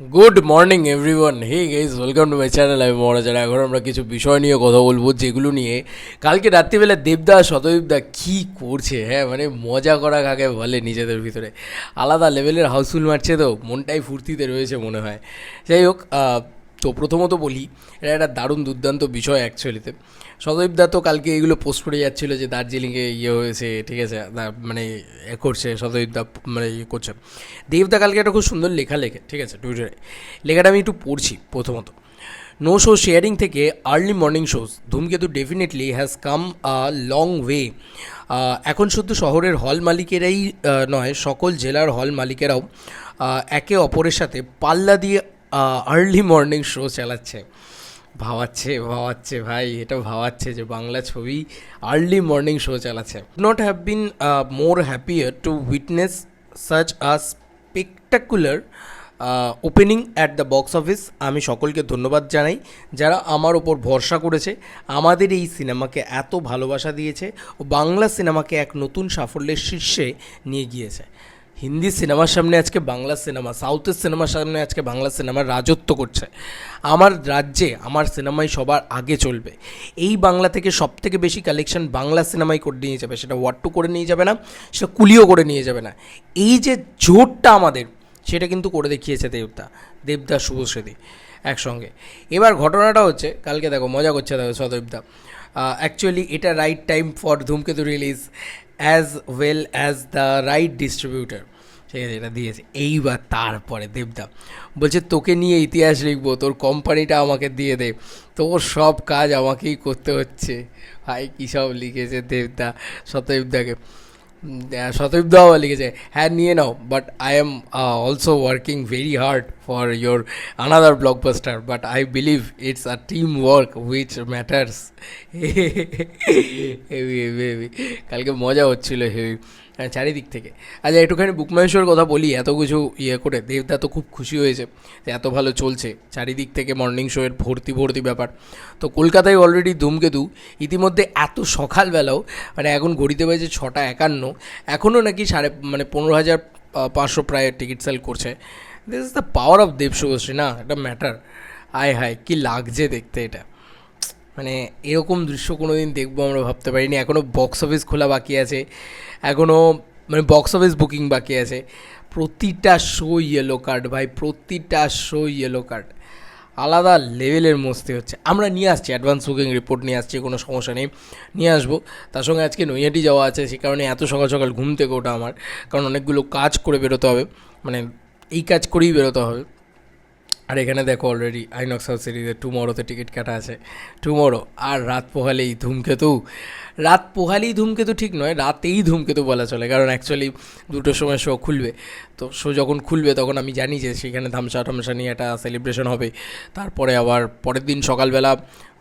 Good morning everyone hey guys welcome to my channel আমি মহারাজার এখন আমরা কিছু বিষয় নিয়ে কথা বলব, যেগুলো নিয়ে কালকে রাত্রিবেলা দেবদা, শতদীপদা কী করছে হ্যাঁ মানে মজা করা কাকে বলে নিজেদের ভিতরে। আলাদা লেভেলের হাউসফুল মারছে তো, মনটাই ফুর্তিতে রয়েছে মনে হয়। যাই হোক তো প্রথমত বলি, এটা একটা দারুণ দুর্দান্ত বিষয় অ্যাকচুয়ালিতে সদীপদা তো কালকে এগুলো পোস্ট করে যাচ্ছিল যে দার্জিলিংয়ে ইয়ে হয়েছে, ঠিক আছে মানে এ করছে সদীপদা মানে ইয়ে করছে। দেবদা কালকে একটা খুব সুন্দর লেখা লেখে, ঠিক আছে, টুইটারে। লেখাটা আমি একটু পড়ছি প্রথমত। নো শো শেয়ারিং থেকে early morning shows Dhumketu definitely has come a long way এখন শুধু শহরের হল মালিকেরাই নয়, সকল জেলার হল মালিকেরাও একে অপরের সাথে পাল্লা দিয়ে আর্লি মর্নিং শো চালাচ্ছে। ভাবাচ্ছে ভাবাচ্ছে ভাই, এটা ভাবাচ্ছে যে বাংলা ছবি আর্লি মর্নিং শো চালাচ্ছে। Not have been more happier to witness such a spectacular opening at the box office আমি সকলকে ধন্যবাদ জানাই, যারা আমার ওপর ভরসা করেছে, আমাদের এই সিনেমাকে এত ভালোবাসা দিয়েছে, ও বাংলা সিনেমাকে এক নতুন সাফল্যের শীর্ষে নিয়ে গিয়েছে। হিন্দি সিনেমার সামনে আজকে বাংলা সিনেমা, সাউথের সিনেমার সামনে আজকে বাংলা সিনেমার রাজত্ব করছে। আমার রাজ্যে, আমার সিনেমাই সবার আগে চলবে। এই বাংলা থেকে সব থেকে বেশি কালেকশন বাংলা সিনেমাই করে নিয়ে যাবে। সেটা ওয়াট্টু করে নিয়ে যাবে না, সেটা কুলিও করে নিয়ে যাবে না। এই যে জোরটা আমাদের, সেটা কিন্তু করে দেখিয়েছে দেবদা দেবদা শুভশ্রী একসঙ্গে। এবার ঘটনাটা হচ্ছে, কালকে দেখো, মজা করছে দেখো সদীপদা অ্যাকচুয়ালি এটা right time for Dhumketu release as well as the right distributor ঠিক আছে এটা দিয়েছে। এইবার তারপরে দেবদা বলছে, তোকে নিয়ে ইতিহাস লিখব, তোর কোম্পানিটা আমাকে দিয়ে দে। তোর সব কাজ আমাকেই করতে হচ্ছে। ভাই, কী সব লিখেছে দেবদা সতদেবদাকে শতবিদ্যাও লিখেছে। হ্যাঁ নিয়ে নাও but I am also working very hard your another blockbuster but I believe it's a team work which matters heavy heavy কালকে মজা হচ্ছিল হেভি চারিদিক থেকে। আচ্ছা একটুখানি বুকমাহেশ্বর কথা বলি, এত কিছু ইয়ে করে দেবদা তো খুব খুশি হয়েছে যে এত ভালো চলছে। চারিদিক থেকে মর্নিং শোয়ের ভর্তি ভর্তি ব্যাপার। তো কলকাতায় অলরেডি ধূমকেতু, ইতিমধ্যে এত সকালবেলাও মানে এখন ঘড়িতে বাজে ছটা একান্ন এখনও নাকি সাড়ে মানে পনেরো হাজার পাঁচশো প্রায় টিকিট সেল করছে। This is the power of Dev Subhashree না একটা ম্যাটার আয় হায় কি লাগছে দেখতে এটা? মানে এরকম দৃশ্য কোনো দিন দেখব আমরা ভাবতে পারিনি। এখনও বক্স অফিস খোলা বাকি আছে। এখনও মানে বক্স অফিস বুকিং বাকি আছে। প্রতিটা শো ইয়েলো কার্ড ভাই। প্রতিটা শো ইয়েলো কার্ড আলাদা লেভেলের মস্তি হচ্ছে। আমরা নিয়ে আসছি অ্যাডভান্স বুকিং রিপোর্ট নিয়ে আসছি, কোনো সমস্যা নেই। নিয়ে আসব। তার সঙ্গে আজকে নৈহাটি যাওয়া আছে, সে কারণে এত সকাল সকাল ঘুম থেকে ওঠা আমার। কারণ অনেকগুলো কাজ করে বেরোতে হবে। মানে এই কাজ করেই বেরোতে হবে। আর এখানে দেখো অলরেডি আইনক্স হাউস সিরিজে টুমোরোতে টিকিট কাটা আছে। টুমোরো আর রাত পোহালেই ধূমকেতু। রাত পোহালেই ধূমকেতু ঠিক নয়, রাতেই ধূমকেতু বলা চলে, কারণ অ্যাকচুয়ালি দুটোর সময় শো খুলবে। তো শো যখন খুলবে তখন আমি জানি যে সেখানে ধামসা টামসা নিয়ে একটা সেলিব্রেশন হবে। তারপরে আবার পরের দিন সকালবেলা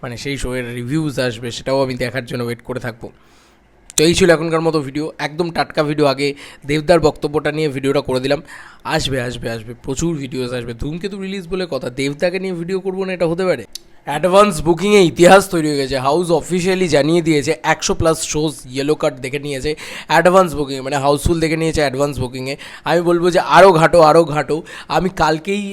মানে সেই শোয়ের রিভিউজ আসবে, সেটাও আমি দেখার জন্য ওয়েট করে থাকব। তো এই ছিল এখনকার মতো ভিডিও একদম টাটকা ভিডিও আগে। দেবদার বক্তব্যটা নিয়ে ভিডিওটা করে দিলাম। আসবে আসবে আসবে। প্রচুর ভিডিওস আসবে। ধূমকেতু রিলিজ বলে কথা। দেবদাকে নিয়ে ভিডিও করব না, এটা হতে পারে? অ্যাডভান্স বুকিংয়ে ইতিহাস তৈরি হয়ে গেছে। হাউস অফিসিয়ালি জানিয়ে দিয়েছে, একশো প্লাস শোজ ইয়েলো কার্ড দেখে নিয়েছে। অ্যাডভান্স বুকিংয়ে মানে হাউসফুল দেখে নিয়েছে অ্যাডভান্স বুকিংয়ে আমি বলব যে আরও ঘাটো আরও ঘাটো। আমি কালকেই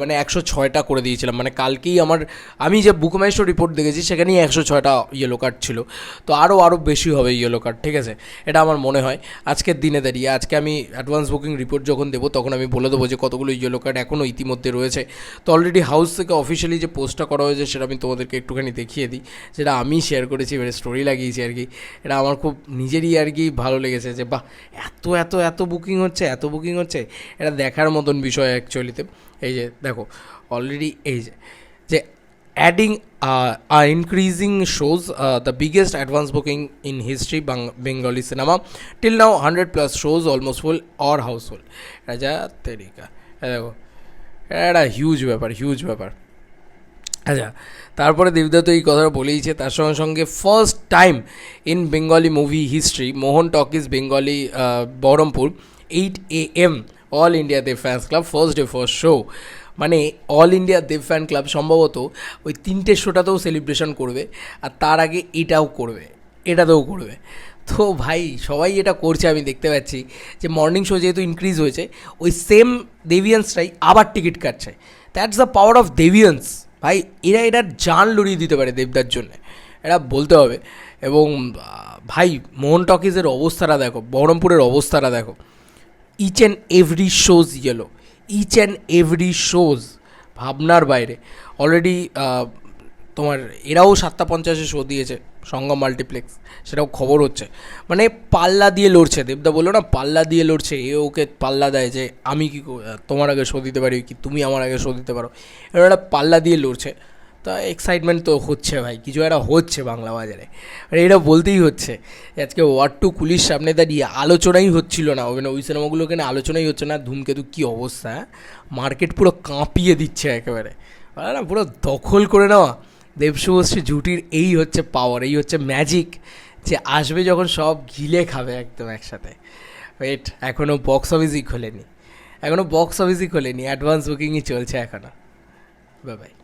মানে একশো ছয়টা করে দিয়েছিলাম। মানে কালকেই আমার, আমি যে বুক বুকমাইশো রিপোর্ট দেখেছি, সেখানেই একশো ছয়টা ইয়েলো কার্ড ছিল। তো আরও আরও বেশি হবে ইয়েলো কার্ড ঠিক আছে? এটা আমার মনে হয়। আজকের দিনে দাঁড়িয়ে, আজকে আমি অ্যাডভান্স বুকিং রিপোর্ট যখন দেবো, তখন আমি বলে দেবো যে কতগুলো ইয়েলো কার্ড এখনও ইতিমধ্যে রয়েছে। তো অলরেডি হাউস থেকে অফিসিয়ালি যে পোস্টটা করা হয়েছে সেটা আমি তোমাদেরকে একটুখানি দেখিয়ে দিই। যেটা আমি শেয়ার করেছি মানে স্টোরি লাগিয়েছি আর কি। এটা আমার খুব নিজেরই আর কি ভালো লেগেছে যে বাহ এত এত এত বুকিং হচ্ছে এত বুকিং হচ্ছে। এটা দেখার মতন বিষয় অ্যাকচুয়ালিতে এই যে দেখো অলরেডি এই যে যে adding shows uh, the biggest advance booking in history Bang- Bengali cinema. Till now 100 plus shows almost full or houseful রাজা তেরিকা। দেখো এটা হিউজ ব্যাপার হিউজ ব্যাপার। আচ্ছা তারপরে দেবদা তো এই কথাটা বলেইছে, তার সঙ্গে সঙ্গে first time in Bengali movie history Mohan talkies Bengali Baharampur eight A M all India Dev fans club first day first show মানে all India Dev fan club সম্ভবত ওই তিনটে শোটাতেও সেলিব্রেশন করবে, আর তার আগে এটাও করবে, এটাতেও করবে। তো ভাই, সবাই এটা করছে, আমি দেখতে পাচ্ছি যে মর্নিং শো যেহেতু ইনক্রিজ হয়েছে, ওই সেম দেভিয়ান্সটাই আবার টিকিট কাটছে। That's the power of Devians ভাই, এরা এটার জান লড়িয়ে দিতে পারে দেবদার জন্য। এরা বলতে হবে। এবং, ভাই, মোহন টকিজের অবস্থাটা দেখো, বহরমপুরের অবস্থাটা দেখো। Each and every shows yellow each and every shows ভাবনার বাইরে। অলরেডি তোমার, এরাও সাতটা পঞ্চাশে শো দিয়েছে। সঙ্গম মাল্টিপ্লেক্স, সেটাও খবর হচ্ছে। মানে পাল্লা দিয়ে লড়ছে, দেবদা বলল না, পাল্লা দিয়ে লড়ছে, এ ওকে পাল্লা দেয় যে, আমি কি তোমার আগে শো দিতে পারি কি? তুমি আমার আগে শো দিতে পারো। এবার একটা পাল্লা দিয়ে লড়ছে। তা এক্সাইটমেন্ট তো হচ্ছে ভাই, কিছু একটা হচ্ছে বাংলা বাজারে। আর এটা বলতেই হচ্ছে আজকে ওয়ার্ড টু কুলির সামনে দাঁড়িয়ে আলোচনাই হচ্ছিল না মানে ওই সিনেমাগুলোকে নিয়ে আলোচনাই হচ্ছে না, ধূমকেতু কী অবস্থা মার্কেট পুরো কাঁপিয়ে দিচ্ছে একেবারে। না, পুরো দখল করে নেওয়া। দেবশুভশ্রী জুটির এই হচ্ছে পাওয়ার এই হচ্ছে ম্যাজিক যে আসবে যখন সব গিলে খাবে একদম একসাথে। ওয়েট এখনও বক্স অফিসই খোলেনি। এখনও বক্স অফিসই খোলেনি অ্যাডভান্স বুকিংই চলছে এখনও বাবাই বাই